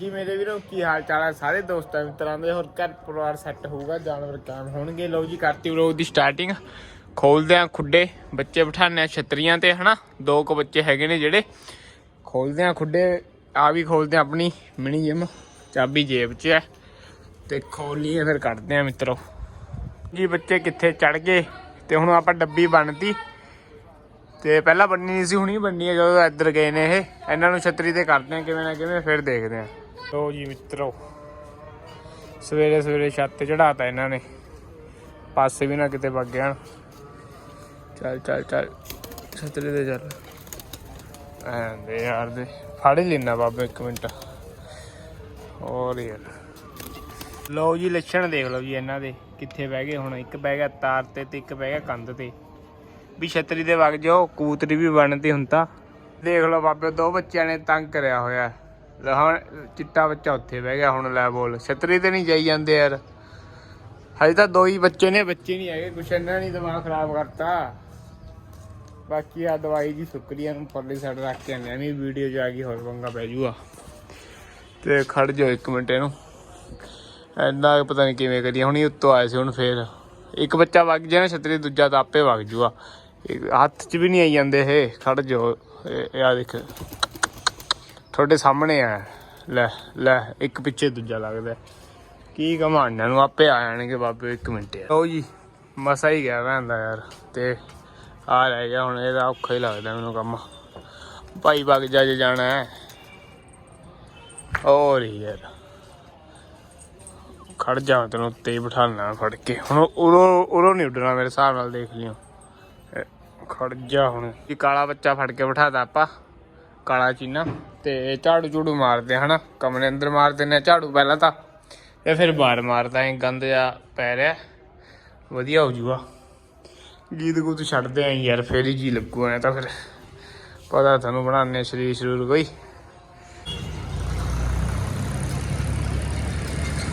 ਜੀ ਮੇਰੇ ਵੀਰੋ, ਕੀ ਹਾਲ ਚਾਲ ਹੈ ਸਾਰੇ ਦੋਸਤਾਂ ਮਿੱਤਰਾਂ ਦੇ, ਹੋਰ ਘਰ ਪਰਿਵਾਰ ਸੈੱਟ ਹੋਊਗਾ, ਜਾਨਵਰ ਕਾਇਮ ਹੋਣਗੇ। ਲਓ ਜੀ, ਕਰਤੀ ਵਲੋਗ ਦੀ ਸਟਾਰਟਿੰਗ ਖੋਲਦੇ ਆ ਖੁੱਡੇ, ਬੱਚੇ ਬਿਠਾਣੇ ਆ ਛਤਰੀਆਂ ਤੇ, ਹਨਾ? ਦੋ ਕੁ ਬੱਚੇ ਹੈਗੇ ਨੇ ਜਿਹੜੇ। ਖੋਲਦੇ ਆ ਖੁੱਡੇ, ਆ ਵੀ ਖੋਲਦੇ ਆ ਆਪਣੀ ਮਿਨੀ ਜਿਮ, ਚਾਬੀ ਜੇਬ 'ਚ ਹੈ ਤੇ ਖੋਲੀਏ ਫਿਰ ਕੱਢਦੇ ਆ ਮਿੱਤਰੋ। ਜੀ, ਬੱਚੇ ਕਿੱਥੇ ਚੜ ਗਏ? ਤੇ ਹੁਣ ਆਪਾਂ ਡੱਬੀ ਬਣਤੀ। ਤੇ ਪਹਿਲਾਂ ਬੰਨੀ ਨਹੀਂ ਸੀ, ਹੁਣੀ ਬੰਨੀ ਹੈ ਜਦੋਂ ਇੱਧਰ ਗਏ ਨੇ ਇਹ। ਇਹਨਾਂ ਨੂੰ ਛਤਰੀ ਤੇ ਕਰਦੇ ਆ, ਕਿਵੇਂ ਨਾ ਕਿਵੇਂ ਫਿਰ ਦੇਖਦੇ ਆ। ਲੋ ਜੀ ਮਿੱਤਰੋ, ਸਵੇਰੇ ਸਵੇਰੇ ਛੱਤ ਤੇ ਚੜਾਤਾ ਇਹਨਾਂ ਨੇ। ਪਾਸੇ ਵੀ ਨਾ ਕਿਤੇ ਵਗ ਜਾਣ ਚੱਲ ਚੱਲ ਚੱਲ, ਛਤਰੀ ਤੇ ਚੱਲ। ਐਂਦੇ ਯਾਰ ਦੇ, ਫੜ ਹੀ ਲੈਣਾ ਬਾਬਾ ਇੱਕ ਮਿੰਟ। ਹੋਰ ਯਾਰ। ਲਓ ਜੀ ਲੱਛਣ ਦੇਖ ਲਓ ਜੀ ਇਹਨਾਂ ਦੇ, ਕਿੱਥੇ ਬਹਿ ਗਏ ਹੁਣ। ਇੱਕ ਬਹਿ ਗਿਆ ਤਾਰ ਤੇ ਤੇ ਇੱਕ ਬਹਿ ਗਿਆ ਕੰਧ ਤੇ। ਵੀ ਛਤਰੀ ਦੇ ਵਗ ਜਾਓ, ਕੂਤਰੀ ਵੀ ਬਣਦੀ ਹੁਣ ਤਾਂ। ਦੇਖ ਲਓ ਬਾਬੇ, ਦੋ ਬੱਚਿਆਂ ਨੇ ਤੰਗ ਕਰਿਆ ਹੋਇਆ। ਲੈ ਹੁਣ ਚਿੱਟਾ ਬੱਚਾ ਉੱਥੇ ਬਹਿ ਗਿਆ ਹੁਣ ਲੈ ਬੋਲ। ਛਤਰੀ ਤੇ ਨਹੀਂ ਜਾਈ ਜਾਂਦੇ ਯਾਰ। ਹਜੇ ਤਾਂ ਦੋ ਹੀ ਬੱਚੇ ਨੇ, ਬੱਚੇ ਨਹੀਂ ਹੈਗੇ, ਕੁਛ ਇਹਨਾਂ ਨੇ ਦਿਮਾਗ ਖਰਾਬ ਕਰਤਾ। ਬਾਕੀ ਆ ਦਵਾਈ ਜੀ ਸੁੱਕਰੀਆਂ ਨੂੰ ਪਰਲੀ ਸਾਈਡ ਰੱਖ ਕੇ ਆਉਂਦੇ ਨਹੀਂ ਵੀਡੀਓ ਚ ਆ ਗਈ ਹੋਰ ਪੰਗਾ ਪੈ ਜੂਗਾ। ਤੇ ਖੜ ਜਾਓ ਇੱਕ ਮਿੰਟ ਇਹਨੂੰ। ਇੰਨਾ ਪਤਾ ਨਹੀਂ ਕਿਵੇਂ ਕਰੀ ਹੁਣੀ ਉੱਤੋਂ ਆਏ ਸੀ ਹੁਣ ਫੇਰ। ਇੱਕ ਬੱਚਾ ਵਗ ਜਾਣਾ ਛਤਰੀ ਦੂਜਾ ਤਾਂ ਆਪੇ ਵਗ ਜੂਗਾ। ਹੱਥ 'ਚ ਵੀ ਨਹੀਂ ਆਈ ਜਾਂਦੇ ਇਹ। ਖੜ ਜਾਓ, ਇਹ ਇਹ ਆ ਦੇਖ। ਤੁਹਾਡੇ ਸਾਹਮਣੇ ਆ। ਲੈ ਲੈ, ਇੱਕ ਪਿੱਛੇ ਦੂਜਾ ਲੱਗਦਾ। ਕੀ ਕਮਾਂਡਾਂ ਨੂੰ ਆਪੇ ਆ ਜਾਣਗੇ ਬਾਬੇ, ਇੱਕ ਮਿੰਟ ਯਾਰ। ਲਓ ਜੀ, ਮਸਾ ਹੀ ਗਿਆ ਰਹਿੰਦਾ ਯਾਰ। ਤੇ ਆ ਰਹਿ ਗਿਆ ਹੁਣ, ਇਹਦਾ ਔਖਾ ਹੀ ਲੱਗਦਾ ਮੈਨੂੰ ਕੰਮ। ਭਾਈ ਵਗ ਜਾ ਜੇ ਜਾਣਾ ਹੈ। ਹੋਰ ਹੀ ਯਾਰ। ਖੜ ਜਾ ਤੈਨੂੰ ਉੱਤੇ ਹੀ ਬਿਠਾਣਾ ਫੜ ਕੇ। ਹੁਣ ਉਰੋਂ ਉਰੋਂ ਨਹੀਂ ਉੱਡਣਾ ਮੇਰੇ ਹਿਸਾਬ ਨਾਲ, ਦੇਖ ਲਿਓ। ਖੜ ਜਾ ਹੁਣ। ਇਹ ਕਾਲਾ ਬੱਚਾ ਫੜ ਕੇ ਬਿਠਾਦਾ ਆਪਾਂ। ਕਾਲਾ ਚੀਨਾ ਤੇ ਝਾੜੂ ਝੂੜੂ ਮਾਰਦੇ ਆ ਹਨਾ ਕਮਰੇ ਅੰਦਰ ਮਾਰ ਦਿੰਦੇ ਆ ਝਾੜੂ ਪਹਿਲਾਂ ਤਾਂ, ਤੇ ਫਿਰ ਬਾਹਰ ਮਾਰਦਾ ਐ ਗੰਦ ਜਾ ਪੈ ਰਿਹਾ। ਵਧੀਆ ਹੋ ਜੂਗਾ। ਗੀਤ ਗੂਤ ਛੱਡਦੇ ਆਂ ਯਾਰ, ਫੇਰ ਹੀ ਜੀ ਲੱਗੂ, ਐ ਤਾਂ ਫਿਰ ਪਤਾ ਤੁਹਾਨੂੰ ਬਣਾਉਂਦੇ ਸ਼ਰੀਰ ਸ਼ਰੂਰ ਕੋਈ।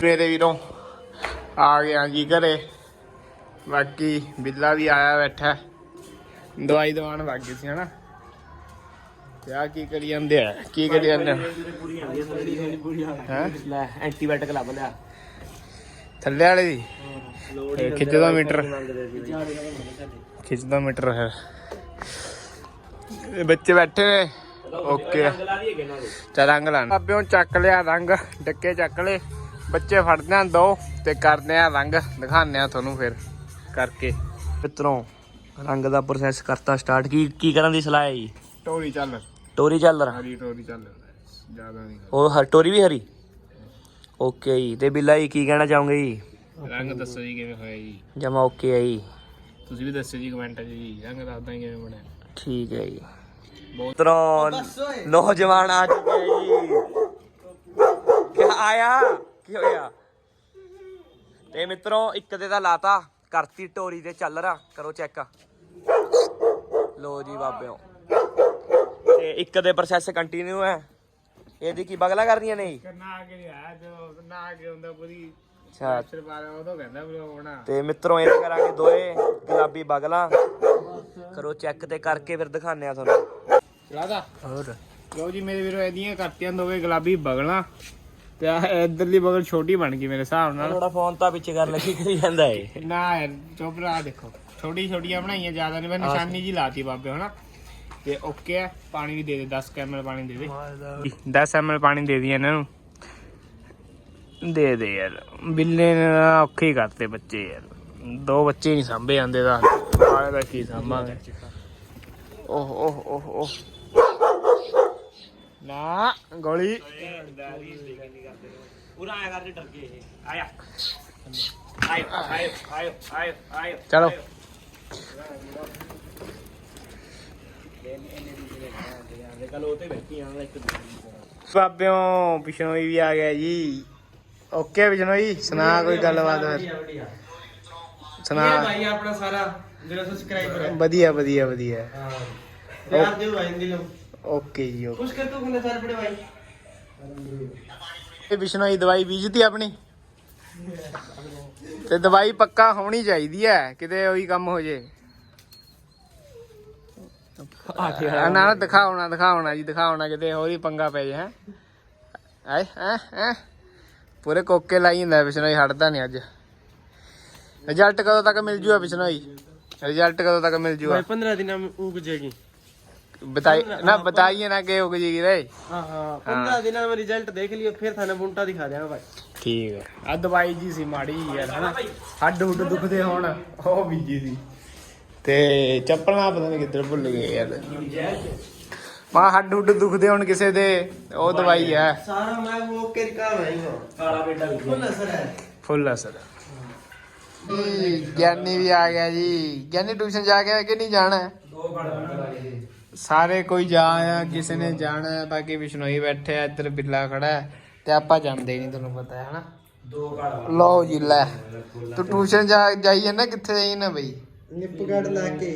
ਮੇਰੇ ਵੀਰੋਂ ਆ ਗਿਆ ਜੀ ਘਰੇ। ਬਾਕੀ ਬਿੱਲਾ ਵੀ ਆਇਆ ਬੈਠਾ। ਦਵਾਈ ਦਵਾਨ ਲੱਗ ਗਈ ਸੀ, ਹਨਾ। ਤੇ ਆ ਕੀ ਕਰੀ ਜਾਂਦੇ ਆ? ਕੀ ਕਰੀ ਜਾਂਦੇ ਹੈ? ਲੈ ਐਂਟੀਬਾਇਓਟਿਕ ਲੱਭ ਲਿਆ ਥੱਲੇ ਵਾਲੇ ਦੀ? ਇਹ ਖਿੱਚਦਾ ਮੀਟਰ। ਖਿੱਚਦਾ ਮੀਟਰ ਹੈ ਇਹ ਬੱਚੇ ਬੈਠੇ ਨੇ। ਓਕੇ। ਲਾ ਚਾ ਰੰਗ ਲਾਣ ਅੱਬਿਓਂ ਚੱਕ ਲਿਆ ਰੰਗ ਡੱਕੇ ਚੱਕ ਲਏ। ਬੱਚੇ ਫੜਦੇ ਆ ਦੋ ਤੇ ਕਰਦੇ ਆ ਰੰਗ। ਦਿਖਾਉਂਦੇ ਆ ਤੁਹਾਨੂੰ ਫਿਰ ਕਰਕੇ। ਮਿੱਤਰੋਂ ਰੰਗ ਦਾ ਪ੍ਰੋਸੈਸ ਕਰਤਾ ਸਟਾਰਟ ਕੀ ਕੀ ਕਰਨ ਦੀ ਸਲਾਹ ਹੈ ਜੀ? ਟੋਰੀ ਚੱਲ। ਟੋਰੀ ਚੱਲ ਰਹਾ। ਹਰੀ ਟੋਰੀ ਚੱਲ ਜ਼ਿਆਦਾ ਨਹੀਂ ਉਹ ਹਰ ਟੋਰੀ ਵੀ ਹਰੀ? ਓਕੇ ਜੀ ਤੇ ਬਿੱਲਾ ਜੀ ਕੀ ਕਹਿਣਾ ਚਾਹੋਗੇ ਜੀ? ਰੰਗ ਦੱਸੋ ਜੀ ਕਿਵੇਂ ਹੋਇਆ ਜੀ? ਜਮਾ ਓਕੇ ਹੈ ਜੀ। ਤੁਸੀਂ ਵੀ ਦੱਸੋ ਜੀ ਕਮੈਂਟ 'ਚ ਜੀ ਰੰਗ ਦੱਸਦਾ ਕਿਵੇਂ ਬਣਿਆ। ਠੀਕ ਹੈ ਜੀ। ਬਹੁਤ ਮਿੱਤਰੋਂ ਨੌਜਵਾਨ ਆ ਚੁੱਕੇ ਜੀ। ਕੀ ਆਇਆ? ਕੀ ਹੋਇਆ? ਤੇ ਮਿੱਤਰੋਂ ਇੱਕ ਤੇ ਤਾਂ ਲਾਤਾ ਕਰਤੀ ਟੋਰੀ ਤੇ ਚੱਲ ਰਾ ਕਰੋ ਚੈੱਕ। ਲੋ ਜੀ ਬਾਬਿਓ। ਤੇ ਇੱਕ ਦੇ ਪ੍ਰੋਸੈਸ ਕੰਟੀਨਿਊ ਹੈ। ਇਹਦੀ ਕੀ ਬਗਲਾ ਕਰਨੀਆਂ ਨੇ ਜੀ? ਕਰਨਾ ਆ ਕੇ ਨਹੀਂ ਆਇਆ ਜੋ ਨਾ ਆ ਕੇ ਹੁੰਦਾ ਪੂਰੀ ਅੱਛਾ। ਸਿਰ ਬਾਰੇ ਉਦੋਂ ਕਹਿੰਦਾ ਵੀ ਹੋਣਾ। ਤੇ ਮਿੱਤਰੋਂ ਇਹ ਕਰਾਂਗੇ ਦੋਏ ਗੁਲਾਬੀ ਬਗਲਾ। ਕਰੋ ਚੈੱਕ ਤੇ ਕਰਕੇ ਫਿਰ ਦਿਖਾਉਂਦੇ ਆ ਤੁਹਾਨੂੰ। ਚਲਾਦਾ ਹੋਰ। ਲਓ ਜੀ ਮੇਰੇ ਵੀਰੋ ਇਹਦੀਆਂ ਕਰਤੀਆਂ ਦੋਵੇਂ ਗੁਲਾਬੀ ਬਗਲਾਂ। ਤੇ ਆ ਇਧਰਲੀ ਬਗਲ ਛੋਟੀ ਬਣ ਗਈ ਮੇਰੇ ਹਿਸਾਬ ਨਾਲ। ਥੋੜਾ ਫੋਨ ਤਾਂ ਪਿੱਛੇ ਕਰਨ ਲੱਗੀ ਕਰੀ ਜਾਂਦਾ ਏ। ਨਾ ਯਾਰ ਚੋਪਰਾ ਦੇਖੋ। ਛੋਟੀ ਛੋਟੀਆਂ ਬਣਾਈਆਂ ਜ਼ਿਆਦਾ ਨਹੀਂ ਮੈਂ ਨਿਸ਼ਾਨੀ ਜੀ ਲਾਤੀ ਬਾਬੇ ਹਨਾ? ਤੇ ਓਕੇ ਪਾਣੀ ਵੀ ਦੇ ਦੇ 10 ਐਮਐਲ ਪਾਣੀ ਦੇ ਦੇ। 10 ਐਮਐਲ ਪਾਣੀ ਦੇ ਦੀ ਇਹਨਾਂ ਨੂੰ। ਦੇ ਦੇ ਯਾਰ ਬਿੱਲੇ ਨੇ ਤਾਂ ਔਖੇ ਹੀ ਕਰਤੇ ਬੱਚੇ ਯਾਰ। ਦੋ ਬੱਚੇ ਨਹੀਂ ਸਾਂਭੇ ਜਾਂਦੇ ਤਾਂ। ਆਲੇ ਦਾ ਕੀ ਸਾਂਭਾਂਗੇ। ਓਹ ਓਹ ਓਹ ਓਹ। ਨਾ ਗੋਲੀ। ਪੂਰਾ ਆਇਆ ਕਰਦੇ ਡਰ ਗਏ ਇਹ। ਆਇਆ। ਆਇਓ ਆਇਓ ਆਇਓ। ਚਲੋ ਕੱਲ ਉਹ ਤੇ ਬੈਠੀ ਆਂ ਇੱਕ ਬਾਬਿਓ ਬਿਸ਼ਨੋਈ ਵੀ ਆ ਗਿਆ ਜੀ। ਓਕੇ ਬਿਸ਼ਨੋਈ ਸੁਣਾ ਕੋਈ ਗੱਲਬਾਤ ਸੁਣਾ। ਭਾਈ ਆਪਣਾ ਸਾਰਾ ਜਿਹੜਾ ਸਬਸਕ੍ਰਾਈਬਰ ਹੈ। ਵਧੀਆ ਵਧੀਆ ਵਧੀਆ। ਹਾਂ। ਪਿਆਰ ਦਿਓ ਭਾਈ ਦਿਲੋਂ ਓਕੇ ਜੀ ਓਕੇ। ਖੁਸ਼ ਕਰ ਤੂੰ ਕਿੰਨੇ ਸਾਰੇ ਬੜੇ ਭਾਈ? ਇਹ ਬਿਸ਼ਨੋਈ ਦਵਾਈ ਬੀਜਤੀ ਆਪਣੀ? ਤੇ ਦਵਾਈ ਪੱਕਾ ਹੋਣੀ ਚਾਹੀਦੀ ਹੈ ਕਿਤੇ ਉਹੀ ਕੰਮ ਹੋ ਜੇ। ਨਾ ਨਾ ਦਿਖਾਉਣਾ ਦਿਖਾਉਣਾ ਜੀ ਦਿਖਾਉਣਾ ਕਿਤੇ ਉਹਦੀ ਪੰਗਾ ਪੈ ਜੇ ਹੈ ਐ ਐ ਐ ਪੂਰੇ ਕੋਕੇ ਲਾਈ ਜਾਂਦਾ ਬਿਸ਼ਨੋਈ ਹਟਦਾ ਨਹੀਂ ਅੱਜ ਰਿਜ਼ਲਟ ਕਦੋਂ ਤੱਕ ਮਿਲ ਜੂਗਾ ਬਿਸ਼ਨੋਈ ਰਿਜ਼ਲਟ ਕਦੋਂ ਤੱਕ ਮਿਲ ਜੂਗਾ 15 ਦਿਨਾਂ में उग जाएगी ਬਤਾਈ ਨਾ ਬਤਾਈਏ ਨਾ ਕਿ ਉਗ ਜੀ ਰੇ हाँ हाँ 15 दिनों में रिजल्ट देख लियो फिर थाने बुंटा दिखा देना भाई ਠੀਕ ਹੈ ਆ ਦਵਾਈ ਜੀ ਸੀ ਮਾੜੀ ਜਿਹੀ ਯਾਰ ਹਨਾ ਹੱਡ ਹੁੱਡ ਦੁਖਦੇ ਹੁਣ ਉਹ ਬੀਜੀ ਸੀ ਤੇ ਚੱਪਲਾਂ ਪਤਾ ਨਹੀਂ ਕਿੱਧਰ ਭੁੱਲ ਗਏ ਯਾਰ। ਮਾ ਹੱਡ ਹੁੱਡ ਦੁਖਦੇ ਹੁਣ ਕਿਸੇ ਦੇ ਉਹ ਦਵਾਈ ਹੈ ਸਾਰਾ ਮੈਂ ਉਹ ਕੇ ਘਰ ਆਈ ਹਾਂ। ਫੁੱਲ ਅਸਰ ਗਿਆਨੀ ਵੀ ਆ ਗਿਆ ਜੀ। ਗਿਆਨੀ ਟਿਊਸ਼ਨ ਜਾ ਕੇ ਕਿ ਨਹੀਂ ਜਾਣਾ? ਸਾਰੇ ਕੋਈ ਜਾ ਆ ਕਿਸੇ ਨੇ ਜਾਣਾ ਬਾਕੀ ਵਿਸ਼ਨੋਈ ਬੈਠੇ ਆ ਇੱਧਰ ਬਿੱਲਾ ਖੜਾ ਤੇ ਆਪਾਂ ਜਾਂਦੇ ਨਹੀਂ ਤੁਹਾਨੂੰ ਪਤਾ ਹੈ ਹਨਾ ਦੋ ਘੜ ਲਓ ਜੀ ਲੈ। ਤੂੰ ਟਿਊਸ਼ਨ ਜਾ ਜਾਈਏ ਨਾ ਕਿੱਥੇ ਜਾਈਏ ਨਾ ਬਈ। लिप गार्ड ला के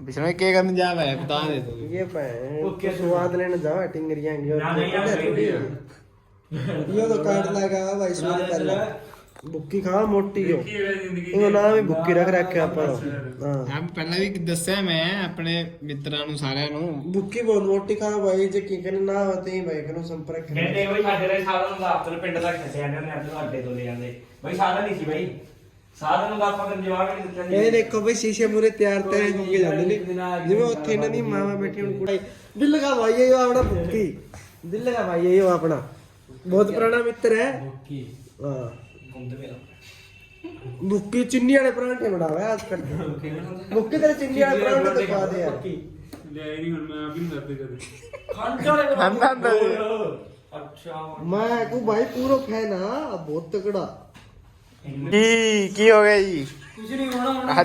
ਵਿਸ਼ਨੋਈ ਕੀ ਕਰਨ ਜਾ ਰਿਹਾ ਬਤਾ ਦੇ ਤੂੰ ये पे स्वाद लेने जाओ टिंगरियां ਨਾ ਨਹੀਂ ਨਾ ये तो कार्ड लगा भाई स्वाद पहले बुक्की खा मोटी हो ਉਹ ਨਾਮ ਹੀ ਬੁੱਕੀ ਰੱਖ ਰੱਖਿਆ ਆਪਾਂ ਹਾਂ ਆਪ ਪਹਿਲਾਂ ਵੀ ਦੱਸਿਆ ਮੈਂ ਆਪਣੇ ਮਿੱਤਰਾਂ ਨੂੰ ਸਾਰਿਆਂ ਨੂੰ ਬੁੱਕੀ ਬਹੁਤ ਮੋਟੀ ਖਾ ਭਾਈ ਜੇ ਕੀ ਕਰਨ ਨਾ ਹੋਤੇ ਹੀ ਭਾਈ ਨੂੰ ਸੰਪਰਕ ਕਰਨਾ ਕਹਿੰਦੇ ਬਈ ਸਾਡੇ ਦੇ ਸਾਧਨ ਨੂੰ ਦਫ਼ਤਰ ਪਿੰਡ ਤੱਕ ਖਸਿਆ ਜਾਂਦੇ ਨੇ ਆਪਣੇ ਅੱਡੇ ਤੋਂ ਲੈ ਜਾਂਦੇ ਬਈ ਸਾਧਨ ਨਹੀਂ ਸੀ ਬਈ ਸਾਧਨ ਨੂੰ ਆਪਾਂ ਨੂੰ ਜਵਾਬ ਹੀ ਨਹੀਂ ਦਿੱਤਾ ਜੀ। ਇਹ ਦੇਖੋ ਬਈ ਸ਼ੀਸ਼ੇ ਮੂਰੇ ਤਿਆਰ ਤੇ ਹੋ ਕੇ ਜਾਂਦੇ ਨੇ। ਜਿਵੇਂ ਉੱਥੇ ਇਹਨਾਂ ਦੀ ਮਾਵਾ ਬੈਠੀ ਹੁਣ ਕੁੜੀ ਦਿਲ ਲਗਾ ਭਾਈ ਇਹ ਆਪਣਾ ਬੁੱਕੀ ਦਿਲ ਲਗਾ ਭਾਈ ਇਹ ਆਪਣਾ। ਬਹੁਤ ਪੁਰਾਣਾ ਮਿੱਤਰ ਹੈ। ਬੁੱਕੀ ਹਾਂ। ਬੁੱਕੀ ਚਿੰਨੀ ਵਾਲੇ ਪਰਾਂਠੇ ਬਣਾਵਾ ਅੱਜ ਕੱਲ ਬੁੱਕੀ ਤੇਰੇ ਚਿੰਨੀ ਵਾਲੇ ਪਰਾਂਠੇ ਤੇ ਪਾ ਦੇ ਯਾਰ ਆਂਦਾ ਆਂਦਾ ਅੱਛਾ। ਮੈਂ ਕੋ ਭਾਈ ਪੂਰਾ ਫੈਨ ਆ ਬਹੁਤ ਤਕੜਾ। ਕੀ ਕੀ ਹੋ ਗਿਆ ਜੀ? ਕੁਝ ਨਹੀਂ ਹੋਣਾ ਹੋਣਾ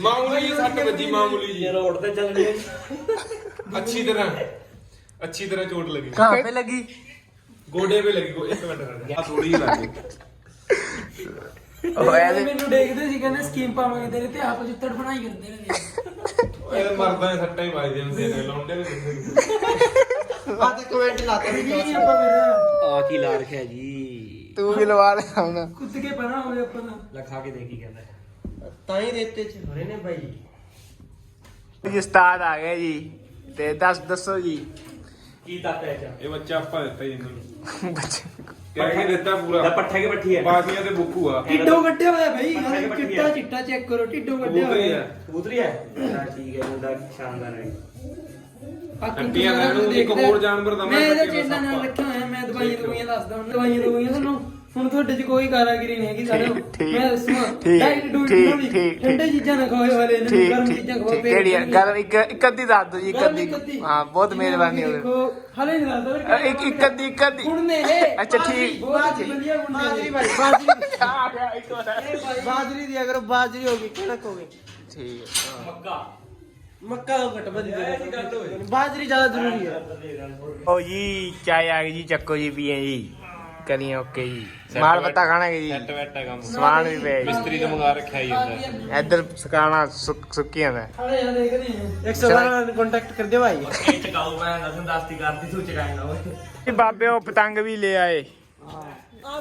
ਮਾਮੂਲੀ ਸੱਟ ਵੱਜੀ ਮਾਮੂਲੀ ਜੀ। ਰੋਡ ਤੇ ਚੱਲਣੀ ਹੈ ਅੱਛੀ ਤਰ੍ਹਾਂ ਅੱਛੀ ਤਰ੍ਹਾਂ ਚੋਟ ਲੱਗੀ। ਕਹਾਂ ਪੇ ਲੱਗੀ? ਗੋਡੇ 'ਤੇ ਲੱਗੀ ਇੱਕ ਮਿੰਟ ਆ ਥੋੜੀ ਹੀ ਲੱਗੀ ਉਹ ਇਹਦੇ ਮੈਨੂੰ ਦੇਖਦੇ ਸੀ ਕਹਿੰਦੇ ਸਕੀਮ ਪਾਵਾਂਗੇ ਤੇਰੇ ਤੇ ਆਪ ਚਿੱਤੜ ਬਣਾਈ ਕਰਦੇ ਨੇ। ਇਹ ਮਰਦਾਂ ਦੇ ਸੱਟਾਂ ਹੀ ਵੱਜਦੇ ਹੁੰਦੇ ਨੇ ਲੌਂਡੇ ਦੇ ਆ ਤੇ ਕਮੈਂਟ ਲਾਤਾ ਸੀ ਕੀ ਆਪਾਂ ਫਿਰ ਆ ਕੀ ਲਾ ਰੱਖਿਆ ਜੀ? ਤੂੰ ਵੀ ਲਵਾ ਲੈ ਹੁਣ। ਕੁੱਤ ਕੇ ਬਣਾ ਹੋਵੇ ਆਪਾਂ ਦਾ ਲਖਾ ਕੇ ਦੇ ਕੀ ਕਹਿੰਦਾ। ਤਾਂ ਹੀ ਰੇਤੇ ਚ ਹੋਰੇ ਨੇ ਭਾਈ ਜੀ ਉਸਤਾਦ ਆ ਗਏ ਜੀ ਤੇ ਦੱਸ ਦੱਸੋ ਜੀ। ਕੀ ਹੈ ਇਹ ਬੱਚਾ ਆਪਾਂ ਦਿੱਤਾ ਜੀ ਇਹਨਾਂ ਨੂੰ ਬੱਚੇ ਕਹਿ ਕੇ ਦਿੱਤਾ ਦਾ ਪੂਰਾ ਪੱਠੇ ਕੇ ਬੱਠੀ ਹੈ। ਬਾਸੀਆਂ ਤੇ ਬੁੱਕੂ ਆ। ਟਿੱਡੋ ਕੱਢਿਆ ਹੋਇਆ ਪੱਠੇ ਕੱਟੀ ਚਿੱਟਾ। ਚਿੱਟਾ ਚੈੱਕ ਕਰੋ ਟਿੱਡੋ ਹੀ ਹੋਇਆ। ਕਬੂਤਰੀ ਹੈ? ਹਾਂ ਠੀਕ ਹੈ ਮੁੰਡਾ ਸ਼ਾਨਦਾਰ ਹੈ। ਕੱਟੀਆਂ ਇੱਕ। ਹੋਰ ਜਾਨਵਰ ਦਾ ਮੈਂ ਇਹਦਾ ਕੱਟੀਆਂ ਚੇਲਾ ਨਾਲ। ਰੱਖਿਆ ਹੋਇਆ ਮੈਂ ਦਵਾਈਆਂ ਦਵਾਈਆਂ ਦੱਸਦਾ ਹੁਣ ਦਵਾਈਆਂ ਦਵਾਈਆਂ ਤੁਹਾਨੂੰ। ਹੁਣ ਤੁਹਾਡੇ 'ਚ ਕੋਈ ਕਾਰਾਗਰੀ ਨਹੀਂ ਹੈਗੀ ਸਾਡੇ ਮੈਂ ਠੀਕ, ਡਾਈਟ ਡੂਟ ਠੀਕ, ਨਾ ਵੀ ਠੀਕ, ਠੰਡੇ ਚੀਜ਼ਾਂ ਨਾ ਖਾਓ ਵਾਲੇ ਨੇ ਗਰਮ ਚੀਜ਼ਾਂ ਖਾਓ ਪੇਟ ਕਿਹੜੀ। ਗੱਲ ਇੱਕ ਇੱਕ ਅੱਧੀ ਦੱਸ ਦੋ ਜੀ ਇੱਕ ਗਰਮ ਅੱਧੀ। ਹਾਂ ਬਹੁਤ ਮਿਹਰਬਾਨੀ ਹੋਵੇ ਦੇਖੋ, ਹਲੇ ਨਹੀਂ ਦੱਸਦਾ ਇੱਕ ਇੱਕ ਅੱਧੀ ਇੱਕ ਅੱਧੀ ਹੁਣ ਨੇ ਇਹ ਅੱਛਾ, ਠੀਕ। ਬਹੁਤ ਵਧੀਆ ਬਾਜਰੀ ਬਾਜਰੀ ਆ ਗਿਆ ਇੱਕ ਵਾਰ ਬਾਜਰੀ ਦੀ ਅਗਰ ਬਾਜਰੀ ਹੋਗੀ ਕਣਕ ਹੋਗੀ ਠੀਕ ਹੈ ਮੱਕਾ ਮੱਕਾ ਘਟ ਬਾਜਰੀ ਜ਼ਿਆਦਾ ਜ਼ਰੂਰੀ ਹੈ ਓ ਜੀ ਚਾय ਆ ਗਈ ਜੀ ਚੱਕੋ ਜੀ ਪੀਏ ਜੀ ਕਰੀਏ ਓਕੇ ਜੀ। ਮਾਲ ਪੱਤਾ ਖਾਣਾ ਹੈ ਜੀ। ਸੈੱਟ ਵੈਟ ਹੈ ਕੰਮ ਸਮਾਨ ਵੀ ਪਿਆ ਜੀ। ਮਿਸਤਰੀ ਤੋਂ ਮੰਗਾ ਰੱਖਿਆ ਹੀ ਹੁੰਦਾ ਇੱਧਰ ਸੁਕਾਣਾ ਸੁੱਕ ਸੁੱਕੀ ਜਾਂਦਾ। ਹਲੇ ਯਾਰ ਦੇਖਦੇ ਹਾਂ। 112 ਨਾਲ ਕੰਟੈਕਟ ਕਰ ਦਿਓ ਭਾਈ। ਇਹ ਚਕਾਉ ਮੈਂ ਦਸਨ ਦਸਤੀ ਕਰਤੀ ਤੂੰ ਚਕਾਈ ਨਾ ਓਏ। ਇਹ ਬਾਬੇ ਉਹ ਪਤੰਗ ਵੀ ਲੈ ਆਏ।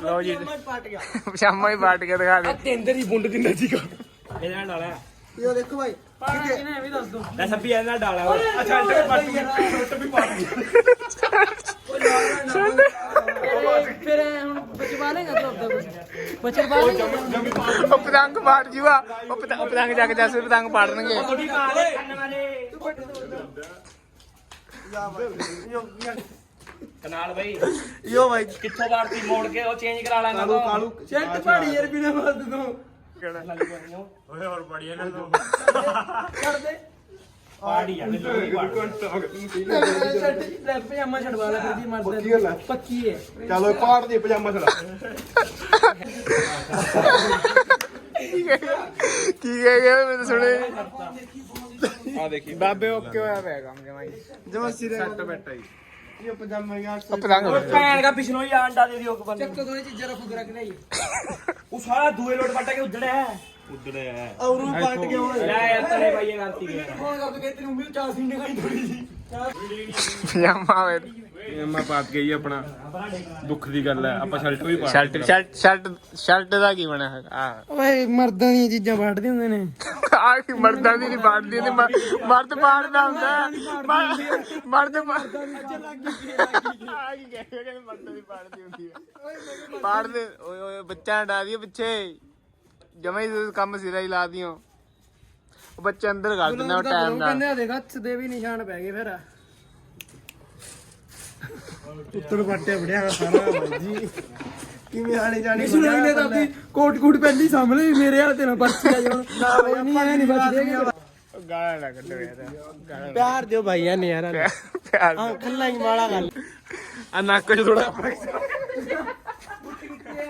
ਲਓ ਜੀ। ਪਟ ਗਿਆ। ਸ਼ਾਮਾਂ ਹੀ ਬਾਟ ਕੇ ਦਿਖਾ ਦੇ। ਤੇਂਦਰ ਹੀ ਬੁੰਡ ਕਿੰਨਾ ਸੀਗਾ ਇਹਨਾਂ ਨਾਲ ਡਾਲਿਆ ਇਹ ਦੇਖੋ ਭਾਈ। ਪਾਣਾ ਕਿਨੇ ਵੀ ਦੱਸ ਦੋ। ਲੈ ਸੱਬੀ ਇਹਨਾਂ ਨਾਲ ਡਾਲਿਆ ਅੱਛਾ ਵੀ ਪੱਟ ਗਈ ਛੁੱਟ ਵੀ ਪੱਟ ਗਈ ਫਿਰ ਇਹ ਹੁਣ ਬਚਵਾ ਲੇਗਾ ਤੂੰ ਆਪਦਾ ਬਚਵਾ ਲੇਗਾ ਉਹ ਪਤੰਗ ਪਾੜ ਜੂਗਾ ਉਹ ਪਤੰਗ ਉਹ ਪਤੰਗ ਜਾ ਕੇ ਜੈਸੇ ਪਤੰਗ ਪਾੜਨਗੇ ਪਾ ਕਨਾਲ ਬਈ। ਯੋ ਭਾਈ ਕਿੱਥੋਂ ਵਾਰਤੀ ਮੋੜ ਕੇ ਉਹ ਚੇਂਜ ਕਰਾ ਲਾਂਗਾ ਕਾਲੂ ਕਾਲੂ ਸ਼ਰਟ ਪਾੜੀ ਯਾਰ ਬਿਨਾ ਬਾਤ ਤੋਂ। ਓਏ ਹੋਰ ਬੜੀਆਂ ਨਾ ਛੱਡ ਪਾੜੀ ਜਾਂਦੇ ਲੋਕੀ ਪਾੜ ਸ਼ਰਟ ਲੈ ਪਜਾਮਾ ਛਡਵਾ ਲੈ ਫਿਰ ਜੀ ਮਰਦਾ ਪੱਕੀ ਹੈ ਚਲੋ ਪਾੜ ਦੇ ਪਜਾਮਾ ਛੜਾ ਕੀ ਕਹਿ ਗਿਆ ਮੈਨੂੰ ਸੁਣੇ। ਆ ਦੇਖੀ ਬਾਬੇ ਓਕੇ ਹੋਇਆ ਪਿਆ ਕੰਮ ਜਮਾਈ ਜਮਾ ਸਿਰੇ ਸੈੱਟ ਵੈਟ ਹੈ। ਜੀ ਇਹ ਪਜਾਮਾ ਯਾਰ ਉਹ ਪਤੰਗ ਭੈਣ ਦਾ ਪਿਛਲੋਂ ਹੀ ਅੰਡਾ ਦੇ ਦਿਓ ਕਬਲ ਚੱਕੋ ਦੋਏ ਚੀਜ਼ਾਂ ਰੱਖੋ ਕੇ ਰੱਖ ਲਈ ਉਹ ਸਾਰਾ ਦੂਏ ਲੋਟ ਵੱਟਾ ਕੇ ਉੱਜੜਿਆ। ਉੱਜੜਿਆ ਹੈ ਔਰੂ ਪਟ ਗਿਆ ਹੁਣ ਲੈ ਯਾਰ ਤੇਰੇ ਭਾਈ ਇਹ ਗਲਤੀ ਗਿਆ ਫੋਨ ਕਰਕੇ ਤੈਨੂੰ ਵੀ ਚਾਹ ਸੀ ਨਿਕਾਈ ਥੋੜੀ ਜੀ ਪਜਾਮਾ ਹੋਵੇ ਇਹ ਮੈਂ ਪਾਤ ਗਈ ਆਪਣਾ। ਦੁੱਖ ਦੀ ਗੱਲ ਹੈ ਆਪਾਂ ਸ਼ਰਟ ਵੀ ਪਾ ਸ਼ਰਟ ਸ਼ਰਟ ਸ਼ਰਟ ਸ਼ਰਟ ਦਾ ਕੀ ਬਣਿਆ ਹੈਗਾ ਆ ਓਏ ਮਰਦਾਂ ਦੀਆਂ ਚੀਜ਼ਾਂ ਵੜਦੇ ਹੁੰਦੇ ਨੇ। ਆ ਕੀ ਮਰਦਾਂ ਦੀ ਨਹੀਂ ਬਾੜਦੀ ਤੇ ਮਰਦ ਬਾੜਦਾ ਹੁੰਦਾ। ਮਰਦ ਬਾੜਦਾ ਆ ਕੀ ਕਹਿ ਕਹਿੰਦੇ ਮਰਦਾਂ ਦੀ ਬਾੜਦੀ ਹੁੰਦੀ ਹੈ। ਬਾੜਦੇ ਓਏ ਓਏ ਬੱਚਾ ਹਟਾ ਦਿਓ ਪਿੱਛੇ। ਜਮੇ ਹੀ ਕੰਮ ਸਿਰਾ ਹੀ ਲਾ ਦਿਓ। ਉਹ ਬੱਚੇ ਅੰਦਰ ਕਰ ਦਿੰਦੇ ਉਹ ਟਾਈਮ ਨਾਲ। ਕਹਿੰਦੇ ਆ ਦੇਖ ਹੱਥ ਦੇ ਵੀ ਨਿਸ਼ਾਨ ਪੈ ਗਏ ਫਿਰ। ਉੱਤਰ ਪੱਟੇ ਵੜਿਆ ਸਾਰਾ ਬਾਈ ਜੀ ਕਿਵੇਂ ਆਣੇ ਜਾਣੇ ਸੁਣਾਈ ਨੇ ਤਾਂ ਆਪਣੀ ਕੋਟ ਕੋਟ ਪਹਿਲੀ ਸਾਹਮਣੇ ਮੇਰੇ ਵਾਲੇ ਤੇ ਨਾ ਪਰਚੀ ਆ ਜਾਣ ਨਾ ਨਹੀਂ ਐ ਨਹੀਂ ਬਚਦੇ ਉਹ ਗਾਲਾਂ ਨਾ ਕੱਢੋ ਯਾਰ ਪਿਆਰ ਦਿਓ ਭਾਈਆਂ ਨੇ। ਯਾਰ ਪਿਆਰ ਹਾਂ ਖੱਲਾ ਹੀ ਵਾਲਾ ਗੱਲ। ਆ ਨੱਕ ਚ ਥੋੜਾ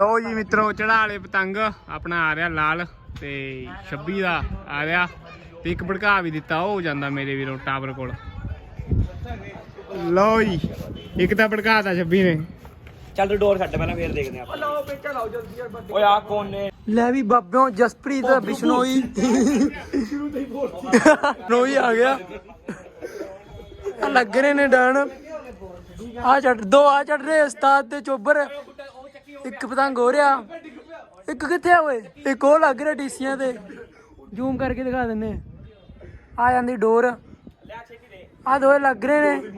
ਲੋ ਜੀ ਮਿੱਤਰੋ ਚੜਾ ਵਾਲੇ ਪਤੰਗ। ਆਪਣਾ ਆ ਰਿਹਾ ਲਾਲ ਤੇ 26 ਦਾ ਆ ਰਿਹਾ। ਤੇ ਇੱਕ ਭੜਕਾ ਵੀ ਦਿੱਤਾ ਉਹ ਹੋ ਜਾਂਦਾ ਮੇਰੇ ਵੀਰੋ ਟਾਵਰ ਕੋਲ। ਲੋ ਜੀ ਇੱਕ ਤਾਂ ਭੜਕਾਤਾ 26 ਨੇ। ਚੱਲ ਡੋਰ ਛੱਡ ਪਹਿਲਾਂ ਫੇਰ ਦੇਖਦੇ ਆਪਾਂ। ਲਾਓ ਪੇਚਾ ਲਾਓ ਜਲਦੀ ਓਏ ਆ ਕੌਣ ਨੇ? ਲੈ ਵੀ ਬਾਬਿਓ ਜਸਪ੍ਰੀਤ ਬਿਸ਼ਨੋਈ। ਨੋਈ ਆ ਗਿਆ। ਆ ਲੱਗ ਰਹੇ ਨੇ ਡਾਣ। ਆ ਛੱਡ ਦੋ ਆ ਛੱਡ ਰਹੇ ਉਸਤਾਦ ਤੇ ਚੋਬਰ। ਇੱਕ ਪਤੰਗ ਹੋ ਰਿਹਾ ਇੱਕ ਕਿੱਥੇ ਆ ਓਏ? ਇੱਕ ਉਹ ਲੱਗ ਰਿਹਾ ਟੀਸੀਆਂ ਤੇ। ਜ਼ੂਮ ਕਰਕੇ ਦਿਖਾ ਦਿੰਨੇ ਆ। ਜਾਂਦੀ ਡੋਰ। ਆ ਦੋਏ ਲੱਗ ਰਹੇ ਨੇ।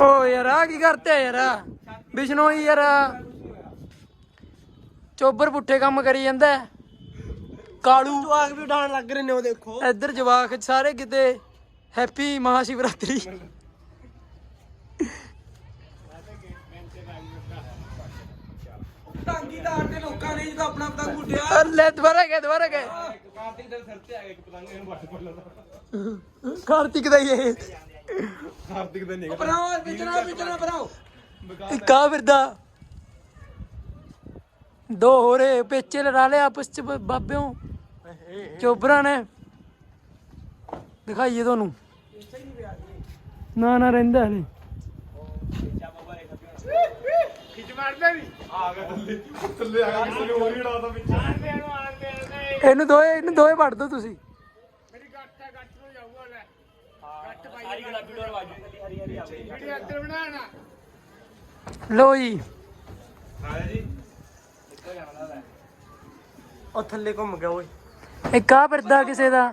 ਓ ਯਾਰ ਆ ਕੀ ਕਰਤੇ ਯਾਰ? ਬਿਸ਼ਨੋਈ ਯਾਰ। ਚੋਬਰ ਪੁੱਠੇ ਕੰਮ ਕਰੀ ਜਾਂਦਾ। ਕਾਲੂ ਜਵਾਕ ਵੀ ਉਡਾਣ ਲੱਗ ਰਹੇ ਨੇ ਉਹ ਦੇਖੋ। ਇੱਧਰ ਜਵਾਕ ਸਾਰੇ ਕਿਤੇ ਹੈਪੀ ਮਹਾਸ਼ਿਵਰਾਤਰੀ। ਟਾਂਗੀ ਦਾ ਆਟੇ ਲੋਕਾਂ ਨੇ ਜਦੋਂ ਆਪਣਾ ਪਤੰਗ ਉੱਡਿਆ। ਲੈ ਦੁਬਾਰਾ ਗਏ ਦੁਬਾਰਾ ਗਏ। ਕਾਰਤਿਕ ਦੇ ਸਿਰ ਤੇ ਆ ਗਿਆ ਇੱਕ ਪਤੰਗ ਇਹਨੂੰ ਵੱਟ ਕਾਰਤਿਕ ਦਾ ਹੀ ਇਹ ਕਾਰਤਿਕ ਦਾ ਨਹੀਂ ਬਣਾਓ ਵਿਚਣਾ ਵਿਚਣਾ ਇੱਕ ਆ ਫਿਰਦਾ। ਦੋ ਹੋ ਰਹੇ ਪੇਚੇ ਲੜਾ ਲਿਆ ਆਪਸ ਚ ਬਾਬਿਓ। ਚੋਬਰਾਂ ਨੇ। ਦਿਖਾਈਏ ਤੁਹਾਨੂੰ। ਨਾ ਨਾ ਰਹਿੰਦਾ ਹਲੇ। ਖਿੱਚ ਮਾਰਦਾ ਨਹੀਂ ਥੱਲੇ ਆ ਗਿਆ ਕਿਸੇ ਨੇ ਹੋਰ ਹੀ ਉਡਾਤਾ ਵਿੱਚ ਆਂਦੇ ਨੂੰ ਆਂਦੇ ਨੇ ਇਹਨੂੰ ਦੋਏ ਇਹਨੂੰ ਦੋਏ ਵੱਢ ਦੋ ਤੁਸੀਂ। ਮੇਰੀ ਗੱਟ ਆ ਗੱਟ ਨੂੰ ਜਾਊਗਾ ਲੈ ਗੱਟ ਪਾਈ ਸਾਰੀ ਗੁਲਾਬੀ ਡੋਰ ਵਾਜੂ ਹਰੀ ਹਰੀ ਆ ਵੀਡੀਓ ਅੰਦਰ ਬਣਾਣਾ ਲੋ ਜੀ। ਆਇਆ ਜੀ। ਉਹ ਥੱਲੇ ਘੁੰਮ ਗਿਆ ਓਏ। ਇੱਕ ਆ ਫਿਰਦਾ ਕਿਸੇ ਦਾ।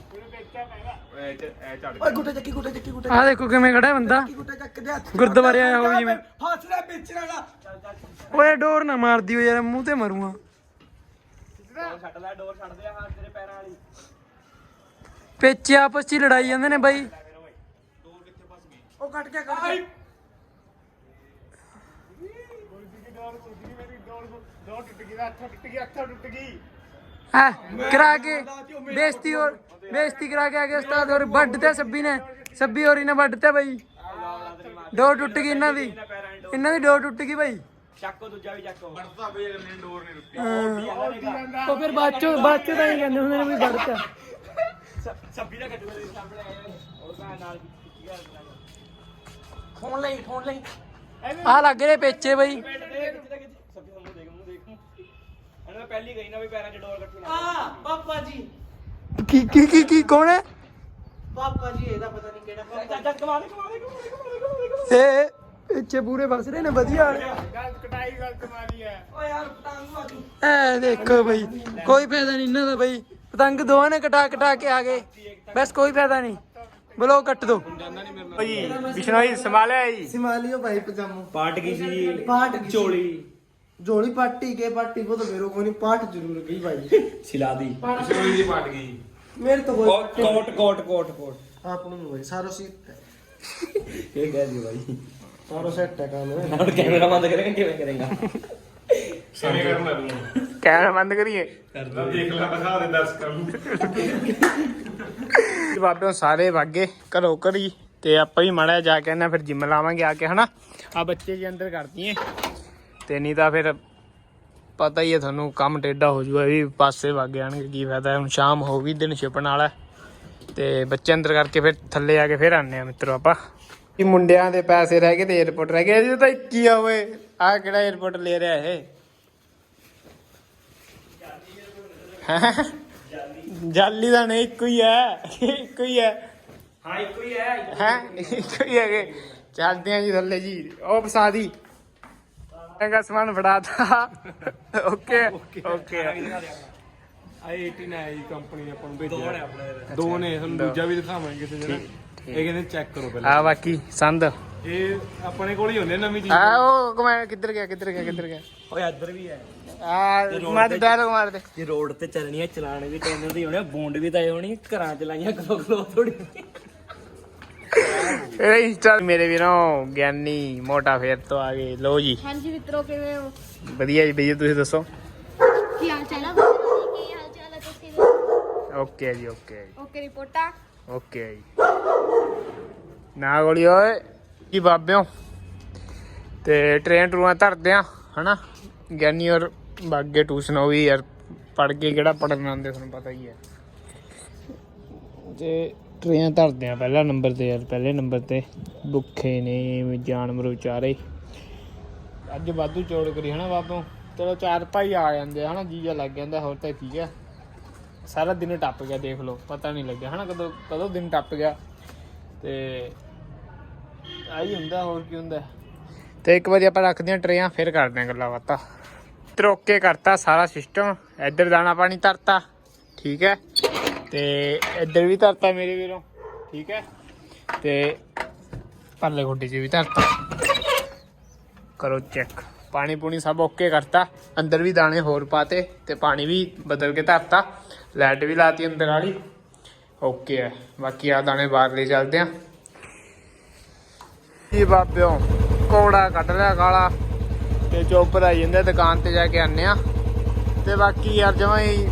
ਐ ਚ ਐ ਚੜ ਓਏ ਗੁੱਟੇ ਚੱਕੀ ਗੁੱਟੇ ਚੱਕੀ ਗੁੱਟੇ ਆ ਦੇਖੋ ਕਿਵੇਂ ਖੜਾ ਬੰਦਾ। ਗੁੱਟੇ ਚੱਕ ਦੇ ਹੱਥ ਗੁਰਦੁਆਰੇ ਆਇਆ ਹੋਵੇ ਜਿਵੇਂ। ਫਸ ਰਿਹਾ ਵਿੱਚ ਵਾਲਾ ਓਏ ਡੋਰ ਨਾ ਮਾਰਦੀ ਓ ਯਾਰ ਮੂੰਹ ਤੇ ਮਰੂੰਗਾ ਛੱਡ ਲੈ ਡੋਰ ਛੱਡ ਦੇ ਹਾਂ ਤੇਰੇ ਪੈਰਾਂ ਵਾਲੀ ਪੇਚੇ ਆਪਸ ਚ ਲੜਾਈ ਜਾਂਦੇ ਨੇ ਬਾਈ। ਉਹ ਕੱਟ ਗਿਆ ਕੱਟ ਗਿਆ ਹਾਂ ਕਰਾ ਕੇ ਬੇਇੱਜ਼ਤੀ ਹੋਰ ਬੇਇੱਜ਼ਤੀ ਕਰਾ ਕੇ ਆ ਗਿਆ ਉਸਤਾਦ ਹੋਰ ਵੱਢ ਤੇ ਸੱਬੀ ਨੇ ਸੱਬੀ ਹੋਰੀ ਨੇ ਵੱਢ ਤੇ ਬਾਈ। ਡੋਰ ਟੁੱਟ ਗਈ ਇਹਨਾਂ ਦੀ ਇਹਨਾਂ ਦੀ ਡੋਰ ਟੁੱਟ ਗਈ ਬਾਈ। ਚੱਕੋ ਦੂਜਾ ਵੀ ਚੱਕੋ। ਪੜਦਾ ਬਈ ਅਗਲੇ ਨੇ ਡੋਰ ਨਹੀਂ ਰੁੱਟੀ ਉਹ ਫਿਰ ਬਾਚੋ ਬਾਚੋ ਤਾਂ ਹੀ ਕਹਿੰਦੇ ਹੁੰਦੇ ਨੇ ਵੀ ਵੱਢਤਾ। ਸੱਬੀ ਦਾ ਕੱਟੂਗਾ ਦੇ ਸਾਹਮਣੇ ਉਹ ਤਾਂ ਨਾਲ ਫੋਨ ਲਈ ਫੋਨ ਲਈ। ਆ ਲੱਗ ਰਹੇ ਪੇਚੇ ਬਾਈ। ਇਹਨਾਂ ਪਹਿਲੀ ਗਈ ਨਾ ਵੀ ਪੈਰਾਂ 'ਚ ਡੋਰ ਕੱਟੀ ਨਾ ਆ ਪਾਪਾ ਜੀ। ਕੀ ਕੀ ਕੀ ਕੀ ਕੌਣ ਹੈ? ਪਾਪਾ ਜੀ ਇਹਦਾ ਪਤਾ ਨਹੀਂ ਕਿਹੜਾ ਪਾਪਾ ਚੱਕ ਕਮਾ ਦੇ ਕਮਾ ਦੇ ਕਮਾ ਦੇ ਕਮਾ ਦੇ ਇਹ ਪਿੱਛੇ ਪੂਰੇ ਫਸ ਰਹੇ ਨੇ ਵਧੀਆ। ਗਲਤ ਕਟਾਈ ਗਲਤ ਮਾਰੀ ਹੈ। ਓ ਯਾਰ ਪਤੰਗ ਵਾਜੂ ਐ ਦੇਖੋ ਬਈ ਕੋਈ ਫਾਇਦਾ ਨਹੀਂ ਇਹਨਾਂ ਦਾ ਬਈ। ਪਤੰਗ ਦੋਵਾਂ ਨੇ ਕਟਾ ਕਟਾ ਕੇ ਆ ਗਏ। ਬਸ ਕੋਈ ਫਾਇਦਾ ਨਹੀਂ। ਬਲੋ ਕੱਟ ਦੋ। ਬਿਸ਼ਨੋਈ ਸੰਭਾਲਿਆ ਜੀ। ਸਿਮਾਲੀਓ ਭਾਈ ਪਜਾਮੋ। ਪਾਟ ਗਈ ਸੀ? ਪਾਟ ਗਈ। ਚੋਲੀ जोड़ी पार्टी के पार्टी को तो मेरे को नहीं पाट जरूर गई भाई ਸਿਲਾ ਦੀ ਪਿਛੋਈ ਦੀ ਪਟ ਗਈ मेरे तो कोई ਕੋਟ ਕੋਟ ਕੋਟ ਕੋਟ आप लोग भाई सारो सीट है ਇਹ ਕਹਿ ਦਿਓ ਬਾਈ सारो सेट है काम है ਹੁਣ ਕੈਮਰਾ ਬੰਦ ਕਰਾਂਗੇ ਕਿਵੇਂ ਕਰੇਗਾ ਕਿਵੇਂ ਕਰਨਾ ਤੂੰ ਕੈਮਰਾ ਬੰਦ ਕਰੀਏ ਲੈ ਦੇਖ ਲੈ ਦਿਖਾ ਦੇ ਦਰਸ਼ਕਾਂ ਨੂੰ ਬਾਬਿਓ ਸਾਰੇ ਵਾਗੇ ਘਰੋ ਘਰੀ ਤੇ ਆਪਾਂ ਵੀ ਮੜਿਆ ਜਾ ਕੇ ਨਾ ਫਿਰ ਜਿਮ ਲਾਵਾਂਗੇ ਆ ਕੇ ਹਨਾ ਆ ਬੱਚੇ ਜੀ ਅੰਦਰ ਕਰਦੀਏ ਤੇ ਨਹੀਂ ਤਾਂ ਫਿਰ ਪਤਾ ਹੀ ਹੈ ਤੁਹਾਨੂੰ ਕੰਮ ਟੇਡਾ ਹੋ ਜੂਗਾ ਵੀ ਪਾਸੇ ਵਗ ਜਾਣਗੇ ਕੀ ਫਾਇਦਾ ਹੁਣ ਸ਼ਾਮ ਹੋ ਗਈ ਦਿਨ ਛਿਪਣ ਵਾਲਾ ਤੇ ਬੱਚੇ ਅੰਦਰ ਕਰਕੇ ਫਿਰ ਥੱਲੇ ਆ ਕੇ ਫਿਰ ਆਨੇ ਆ ਮਿੱਤਰੋ ਆਪਾਂ। ਇਹ ਮੁੰਡਿਆਂ ਦੇ ਪੈਸੇ ਰਹਿ ਗਏ ਤੇ 에어ਪੋਰਟ ਰਹਿ ਗਿਆ ਇਹ ਤਾਂ 21 ਆ ਆ ਕਿਹੜਾ 에어ਪੋਰਟ ਲੈ ਰਿਹਾ ਇਹ? ਜਾਲੀ ਦਾ ਨਹੀਂ। ਇੱਕੋ ਹੀ ਹੈ। ਇੱਕੋ ਹੀ ਹੈ। ਹਾਂ ਇੱਕੋ ਹੀ ਹੈ। ਹੈ? ਇੱਕੋ ਹੀ ਹੈਗੇ। ਚੱਲਦੇ ਆ ਜੀ ਥੱਲੇ ਜੀ। ਉਹ ਪਸਾਦੀ ਚੰਗਾ ਸਮਾਨ ਫੜਾਤਾ ਓਕੇ ਓਕੇ ਆਈ 18 ਹੈ ਜੀ ਕੰਪਨੀ ਆਪਾਂ ਨੂੰ ਭੇਜਿਆ। ਦੋ ਨੇ ਤੁਹਾਨੂੰ ਦੂਜਾ ਵੀ ਦਿਖਾਵਾਂਗੇ ਕਿਸੇ ਦਿਨ। ਇਹ ਕਹਿੰਦੇ ਚੈੱਕ ਕਰੋ ਪਹਿਲਾਂ। ਆ ਬਾਕੀ ਸੰਦ। ਇਹ ਆਪਣੇ ਕੋਲ ਹੀ ਹੁੰਦੇ ਨਵੀਂ ਚੀਜ਼। ਆ ਉਹ ਕਮਾ ਕਿੱਧਰ ਗਿਆ ਕਿੱਧਰ ਗਿਆ ਕਿੱਧਰ ਗਿਆ? ਓਏ ਇੱਧਰ ਵੀ ਹੈ। ਆ ਮਾਰ ਦੇ ਡਾਇਲੌਗ ਮਾਰ ਦੇ। ਜੇ ਰੋਡ ਤੇ ਚੱਲਣੀ ਹੈ ਚਲਾਣ ਵੀ ਟ੍ਰੇਨਰ ਦੀ ਹੋਣੀ ਬੂੰਡ ਵੀ ਤਾਂ ਇਹ ਹੋਣੀ ਘਰਾਂ ਚ ਲਾਈਆਂ ਕਰੋ ਕਰੋ ਥੋੜੀ ਇਹ ਇੰਸਟਾ ਮੇਰੇ ਵੀਰੋ ਗਿਆਨੀ ਮੋਟਾ ਫੇਰ ਤੋਂ ਆ ਗਏ। ਲੋ ਜੀ। ਹਾਂਜੀ ਮਿੱਤਰੋ ਕਿਵੇਂ ਹੋ? ਵਧੀਆ ਜੀ ਭਈਆ ਤੁਸੀਂ ਦੱਸੋ? ਕੀ ਹਾਲ ਚਾਲ ਹੈ ਕੀ ਹਾਲ ਚਾਲ ਹੈ ਤੁਸੀਂ ਓਕੇ ਜੀ ਓਕੇ ਓਕੇ ਰਿਪੋਰਟਾਂ? ਓਕੇ ਜੀ। ਨਾ ਗੋਲੀ ਓਏ ਕੀ ਬਾਬਿਓ? ਤੇ ਟ੍ਰੇਨ ਟਰੂਆਂ ਧਰਦੇ ਆ ਹਨਾ? ਗਿਆਨੀ ਔਰ ਬਾਗੇ ਟਿਊਸ਼ਨ ਉਹ ਵੀ ਯਾਰ ਪੜ ਕੇ ਕਿਹੜਾ ਪੜਨ ਆਉਂਦੇ ਤੁਹਾਨੂੰ ਪਤਾ ਹੀ ਹੈ। ਤੇ ਟ੍ਰੇਨ ਧਰਦੇ ਆ ਪਹਿਲਾ ਨੰਬਰ ਤੇ ਯਾਰ, ਪਹਿਲੇ ਨੰਬਰ ਤੇ। ਭੁੱਖੇ ਨੇ ਜਾਨਵਰ ਵਿਚਾਰੇ। ਅੱਜ ਵਾਧੂ ਚੋੜ ਕਰੀ ਹਨਾ ਬਾਬੂ। ਚਲੋ ਚਾਰ ਭਾਈ ਆ ਜਾਂਦੇ ਆ ਹਨਾ ਜੀਜਾ ਲੱਗ ਜਾਂਦਾ, ਹੋਰ ਤਾਂ ਕੀ ਹੈ ਸਾਰਾ ਦਿਨ ਟੱਪ ਗਿਆ, ਦੇਖ ਲਓ, ਪਤਾ ਨਹੀਂ ਲੱਗਿਆ ਹਨਾ ਕਦੋਂ ਕਦੋਂ ਦਿਨ ਟੱਪ ਗਿਆ। ਤੇ ਆਈ ਹੁੰਦਾ, ਹੋਰ ਕੀ ਹੁੰਦਾ। ਤੇ ਇੱਕ ਵਾਰੀ ਆਪਾਂ ਰੱਖਦੇ ਹਾਂ ਟਰੇਆਂ, ਫਿਰ ਕਰਦੇ ਹਾਂ ਗੱਲਾਂ ਬਾਤਾਂ। ਤਰੋਕੇ ਕਰਤਾ ਸਾਰਾ ਸਿਸਟਮ ਇੱਧਰ ਦਾਣਾ ਪਾਣੀ ਤਰਤਾ ਠੀਕ ਹੈ। ਤੇ ਇੱਧਰ ਵੀ ਧਰਤਾ ਮੇਰੇ ਵੀਰੋਂ, ਠੀਕ ਹੈ? ਤੇ ਪਰਲੇ ਗੁੱਡੇ 'ਚ ਵੀ ਧਰਤਾ। ਕਰੋ ਚੈੱਕ ਪਾਣੀ ਪੂਣੀ ਸਭ ਓਕੇ ਕਰਤਾ। ਅੰਦਰ ਵੀ ਦਾਣੇ ਹੋਰ ਪਾਤੇ ਤੇ ਪਾਣੀ ਵੀ ਬਦਲ ਕੇ ਧਰਤਾ। ਲਾਈਟ ਵੀ ਲਾਤੀ ਅੰਦਰ ਵਾਲੀ। ਓਕੇ ਹੈ। ਬਾਕੀ ਆ ਦਾਣੇ ਬਾਹਰ ਲੈ ਚੱਲਦੇ ਆ ਜੀ ਬਾਬਿਓ, ਕੋੜਾ ਕੱਢ ਲਿਆ ਕਾਲਾ। ਤੇ ਚੋਪਰ ਆਈ ਜਾਂਦੇ ਦੁਕਾਨ ਤੇ ਜਾ ਕੇ ਆਨੇ ਆ ਤੇ ਬਾਕੀ ਯਾਰ ਜਮਾਂ ਹੀ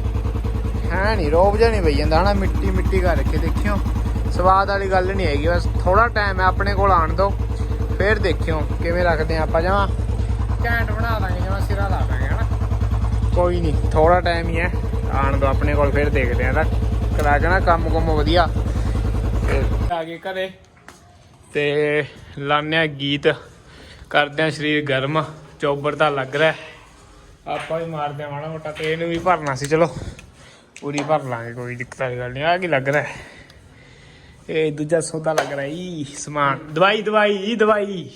ਹੈ ਨਹੀਂ ਰੋਬ ਜਿਹਾ ਨਹੀਂ ਪਈ ਜਾਂਦਾ ਹਨਾ ਮਿੱਟੀ ਮਿੱਟੀ ਕਰ ਰੱਖੇ ਦੇਖਿਓ। ਸਵਾਦ ਵਾਲੀ ਗੱਲ ਨਹੀਂ ਹੈਗੀ ਬਸ ਥੋੜਾ ਟਾਈਮ ਹੈ ਆਪਣੇ ਕੋਲ ਆਣ ਦੋ। ਫਿਰ ਦੇਖਿਓ ਕਿਵੇਂ ਰੱਖਦੇ ਆ ਆਪਾਂ ਜਮਾਂ। ਘੈਂਟ ਬਣਾ ਦਾਂਗੇ ਜਮਾਂ ਸਿਰਾ ਲਾ ਦਾਂਗੇ ਹਨਾ। ਕੋਈ ਨਹੀਂ ਥੋੜਾ ਟਾਈਮ ਹੀ ਹੈ ਆਣ ਦੋ ਆਪਣੇ ਕੋਲ ਫਿਰ ਦੇਖਦੇ ਆ ਤਾਂ। ਕਰਾ ਕੇ ਨਾ ਕੰਮ ਕੁਮ ਵਧੀਆ। ਆ ਗਏ ਘਰੇ ਤੇ ਲਾਉਂਦੇ ਆ ਗੀਤ। ਕਰਦੇ ਆ ਸਰੀਰ ਗਰਮ ਚੌਬਰ ਤਾਂ ਲੱਗ ਰਿਹਾ। ਆਪਾਂ ਵੀ ਮਾਰਦੇ ਆ ਮਾੜਾ ਮੋਟਾ ਤੇ ਇਹਨੂੰ ਵੀ ਭਰਨਾ ਸੀ ਚਲੋ। ਪੂਰੀ ਭਰ ਲਾਂਗੇ, ਕੋਈ ਦਿੱਕਤ ਵਾਲੀ ਗੱਲ ਨਹੀਂ। ਆ ਕੀ ਲੱਗ ਰਿਹਾ ਇਹ ਦੂਜਾ ਸੌਦਾ ਲੱਗ ਰਿਹਾ ਈ, ਸਮਾਨ। ਦਵਾਈ ਦਵਾਈ ਦਵਾਈ।